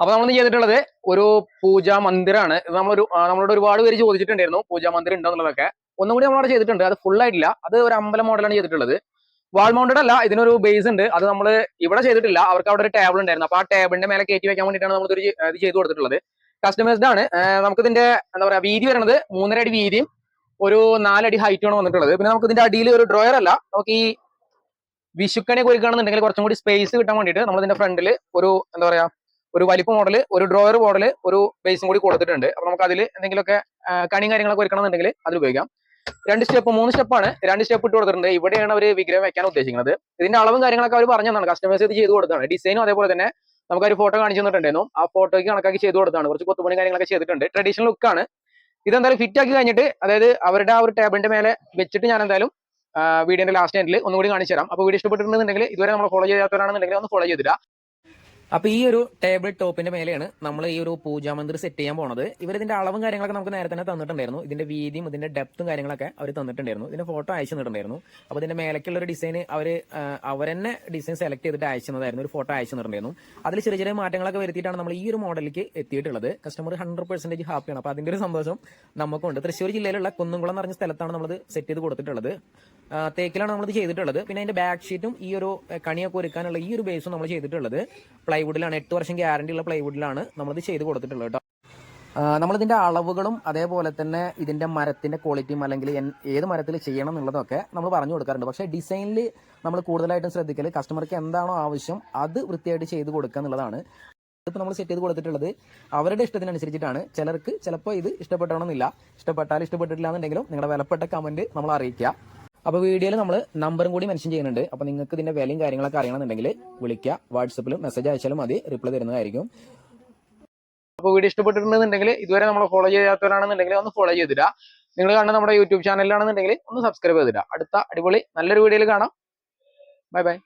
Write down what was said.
അപ്പൊ നമ്മൾ ചെയ്തിട്ടുള്ളത്? ഒരു പൂജാ മന്ദിരാണ്. ഇത് നമ്മളൊരു നമ്മളോട് ഒരുപാട് പേര് ചോദിച്ചിട്ടുണ്ടായിരുന്നു പൂജാ മന്ദിരം ഉണ്ടോ എന്നുള്ളതൊക്കെ. ഒന്നും കൂടി നമ്മളവിടെ ചെയ്തിട്ടുണ്ട്. അത് ഫുൾ ആയിട്ടില്ല. അത് ഒരു അമ്പലം മോഡലാണ് ചെയ്തിട്ടുള്ളത്. വാൾ മൗണ്ടഡ് അല്ല ഇതിനൊരു ബേസ് ഉണ്ട്. അത് നമ്മൾ ഇവിടെ ചെയ്തിട്ടില്ല. അവർക്ക് അവിടെ ഒരു ടേബിൾ ഉണ്ടായിരുന്നു. അപ്പൊ ആ ടേബിളിന്റെ മേലെ കയറ്റി വെക്കാൻ വേണ്ടിയിട്ടാണ് നമ്മൾ ഇത് ചെയ്ത് കൊടുത്തിട്ടുള്ളത്. കസ്റ്റമൈസ്ഡ് ആണ്. നമുക്ക് ഇതിന്റെ എന്താ പറയാ വീതി വരുന്നത് മൂന്നര അടി വീതിയും ഒരു നാലടി ഹൈറ്റും ആണ് വന്നിട്ടുള്ളത്. പിന്നെ നമുക്ക് ഇതിന്റെ അടിയിൽ ഒരു ഡ്രോയർ അല്ല. നമുക്ക് ഈ വിഷുക്കണി കുറിക്കുകയാണെന്നുണ്ടെങ്കിൽ കുറച്ചും കൂടി സ്പേസ് കിട്ടാൻ വേണ്ടിയിട്ട് നമ്മൾ ഇതിന്റെ ഫ്രണ്ടിൽ ഒരു എന്താ പറയാ ഒരു വലിപ്പ് മോഡൽ ഒരു ഡ്രോയർ മോഡൽ ഒരു ബേസും കൂടി കൊടുത്തിട്ടുണ്ട്. അപ്പൊ നമുക്ക് അതിൽ എന്തെങ്കിലുമൊക്കെ കണിയും കാര്യങ്ങളൊക്കെ ഒരുക്കണമെന്നുണ്ടെങ്കിൽ അതിൽ ഉപയോഗിക്കാം. രണ്ട് സ്റ്റെപ്പ് മൂന്ന് സ്റ്റെപ്പാണ് രണ്ട് സ്റ്റെപ്പ് ഇട്ട് കൊടുത്തിട്ടുണ്ട്. ഇവിടെയാണ് അവർ വിഗ്രഹം വെക്കാൻ ഉദ്ദേശിക്കുന്നത്. ഇതിന്റെ അളവും കാര്യങ്ങളൊക്കെ അവർ പറഞ്ഞു തന്നാണ്. കസ്റ്റമൈസ് ഇത് ചെയ്ത് കൊടുത്താണ് ഡിസൈനും അതേപോലെ തന്നെ നമുക്ക് ഒരു ഫോട്ടോ കാണിച്ചു തന്നിട്ടുണ്ടായിരുന്നു. ആ ഫോട്ടോയ്ക്ക് കണക്കാക്കി ചെയ്ത് കൊടുത്താണ് കുറച്ച് കൊത്തുപണി കാര്യങ്ങളൊക്കെ ചെയ്തിട്ടുണ്ട്. ട്രഡീഷണൽ ലുക്കാണ് ഇതെന്തായാലും ഫിറ്റ് ആക്കി കഴിഞ്ഞിട്ട് അതായത് അവരുടെ ആ ഒരു ടേബിളിന്റെ മേലെ വെച്ചിട്ട് ഞാൻ എന്തായാലും വീഡിയോന്റെ ലാസ്റ്റ് എൻഡിൽ ഒന്നുകൂടി കാണിച്ചു തരാം അപ്പോൾ വീഡിയോ ഇഷ്ടപ്പെട്ടിട്ടുണ്ടെന്നുണ്ടെങ്കിൽ ഇതുവരെ നമ്മൾ ഫോളോ ചെയ്യാത്തവരാണെന്നുണ്ടെങ്കിൽ ഒന്ന് ഫോളോ ചെയ്തിടാം അപ്പൊ ഈ ഒരു ടേബിൾ ടോപ്പിന്റെ മേലെയാണ് നമ്മൾ ഈ ഒരു പൂജാ മന്ദിർ സെറ്റ് ചെയ്യാൻ പോണത്. ഇവർ ഇതിന്റെ അളവും കാര്യങ്ങളൊക്കെ നമുക്ക് നേരത്തെ തന്നെ തന്നിട്ടുണ്ടായിരുന്നു. ഇതിന്റെ വീതിയും ഇതിന്റെ ഡെപ്തും കാര്യങ്ങളൊക്കെ അവർ തന്നിട്ടുണ്ടായിരുന്നു. ഇതിന്റെ ഫോട്ടോ അയച്ചു തന്നിട്ടുണ്ടായിരുന്നു. അപ്പൊ ഇതിന്റെ മേലേക്കുള്ള ഒരു ഡിസൈൻ അവർ അവരെന്നെ ഡിസൈൻ സെലക്ട് ചെയ്തിട്ട് അയച്ചു തന്നതായിരുന്നു ഒരു ഫോട്ടോ അയച്ചു തന്നിട്ടുണ്ടായിരുന്നു. അതിൽ ചെറിയ ചെറിയ മാറ്റങ്ങളൊക്കെ വരുത്തിയിട്ടാണ് നമ്മൾ ഈ ഒരു മോഡലിലേക്ക് എത്തിയിട്ടുള്ളത്. കസ്റ്റമർ ഹൺഡ്രഡ് പെർസെന്റേജ് ഹാപ്പിയാണ് അപ്പൊ അതിന്റെ ഒരു സന്തോഷം നമുക്കുണ്ട്. തൃശ്ശൂർ ജില്ലയിലുള്ള കുന്നുംകുളം എന്ന് പറഞ്ഞ സ്ഥലത്താണ് നമ്മൾ സെറ്റ് ചെയ്ത് കൊടുത്തിട്ടുള്ളത്. തേക്കിലാണ് ഇത് ചെയ്തിട്ടുള്ളത്. പിന്നെ അതിന്റെ ബാക്ക് ഷീറ്റും ഈ ഒരു കണിയൊക്കെ ഒരുക്കാനുള്ള ഈ ഒരു ബേസും നമ്മൾ ചെയ്തിട്ടുള്ളത്. പ്ലൈവുഡിലാണ് എട്ട് വർഷം ഗ്യാരണ്ടി ഉള്ള പ്ലൈവുഡിലാണ് നമ്മളിത് ചെയ്ത് കൊടുത്തിട്ടുള്ളത് കേട്ടോ നമ്മളിതിന്റെ അളവുകളും അതേപോലെ തന്നെ ഇതിന്റെ മരത്തിന്റെ ക്വാളിറ്റിയും അല്ലെങ്കിൽ ഏത് മരത്തിൽ ചെയ്യണം എന്നുള്ളതൊക്കെ നമ്മൾ പറഞ്ഞു കൊടുക്കാറുണ്ട്. പക്ഷേ ഡിസൈനിൽ നമ്മൾ കൂടുതലായിട്ടും ശ്രദ്ധിക്കൽ കസ്റ്റമർക്ക് എന്താണോ ആവശ്യം അത് വൃത്തിയായിട്ട് ചെയ്ത് കൊടുക്കുക എന്നുള്ളതാണ്. ഇപ്പൊ നമ്മൾ സെറ്റ് ചെയ്ത് കൊടുത്തിട്ടുള്ളത് അവരുടെ ഇഷ്ടത്തിനനുസരിച്ചിട്ടാണ്. ചിലർക്ക് ചിലപ്പോൾ ഇത് ഇഷ്ടപ്പെട്ടണമെന്നില്ല ഇഷ്ടപ്പെട്ടാൽ ഇഷ്ടപ്പെട്ടിട്ടില്ല എന്നുണ്ടെങ്കിലും നിങ്ങളുടെ വിലപ്പെട്ട കമന്റ് നമ്മൾ അറിയിക്കുക. അപ്പോൾ വീഡിയോയിൽ നമ്മൾ നമ്പറും കൂടി മെൻഷൻ ചെയ്യുന്നുണ്ട്. അപ്പോൾ നിങ്ങൾക്ക് ഇതിന്റെ വിലയും കാര്യങ്ങളൊക്കെ അറിയണമെന്നുണ്ടെങ്കിൽ വിളിക്കുക. വാട്സപ്പിലും മെസ്സേജ് അയച്ചാലും മതി. റിപ്ലൈ തരുന്നതായിരിക്കും. അപ്പോൾ വീഡിയോ ഇഷ്ടപ്പെട്ടിട്ടുണ്ടെന്നുണ്ടെങ്കിൽ ഇതുവരെ നമ്മൾ ഫോളോ ചെയ്യാത്തവരാണെന്നുണ്ടെങ്കിൽ ഒന്ന് ഫോളോ ചെയ്തിടുക. നിങ്ങൾ കാണുന്ന നമ്മുടെ യൂട്യൂബ് ചാനലിലാണെന്നുണ്ടെങ്കിൽ ഒന്ന് സബ്സ്ക്രൈബ് ചെയ്തിടുക. അടുത്ത അടിപൊളി നല്ലൊരു വീഡിയോയിൽ കാണാം. Bye bye